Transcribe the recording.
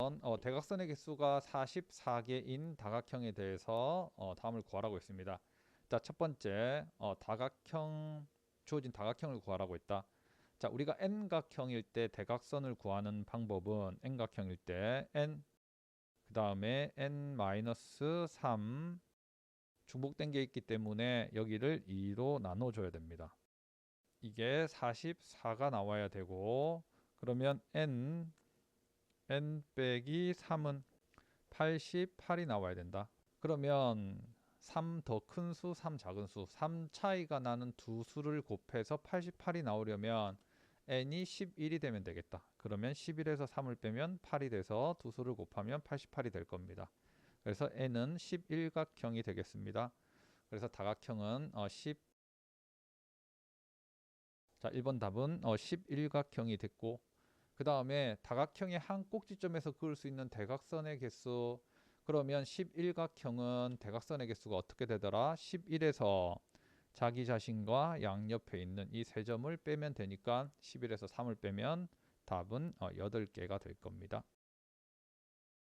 어, 대각선의 개수가 44개인 다각형에 대해서 어, 다음을 구하라고 했습니다. 자, 첫 번째 어, 다각형 주어진 다각형을 구하라고 했다. 자, 우리가 n각형일 때 대각선을 구하는 방법은 n각형일 때 n 그 다음에 n-3 중복된 게 있기 때문에 여기를 2로 나눠줘야 됩니다. 이게 44가 나와야 되고 그러면 n n 빼기 3은 88이 나와야 된다. 그러면 3 더 큰 수, 3 작은 수, 3 차이가 나는 두 수를 곱해서 88이 나오려면 n이 11이 되면 되겠다. 그러면 11에서 3을 빼면 8이 돼서 두 수를 곱하면 88이 될 겁니다. 그래서 n은 11각형이 되겠습니다. 그래서 다각형은 어, 10 자, 1번 답은 어, 11각형이 됐고 그 다음에 다각형의 한 꼭지점에서 그을 수 있는 대각선의 개수 그러면 11각형은 대각선의 개수가 어떻게 되더라? 11에서 자기 자신과 양옆에 있는 이 세 점을 빼면 되니까 11에서 3을 빼면 답은 어, 8개가 될 겁니다.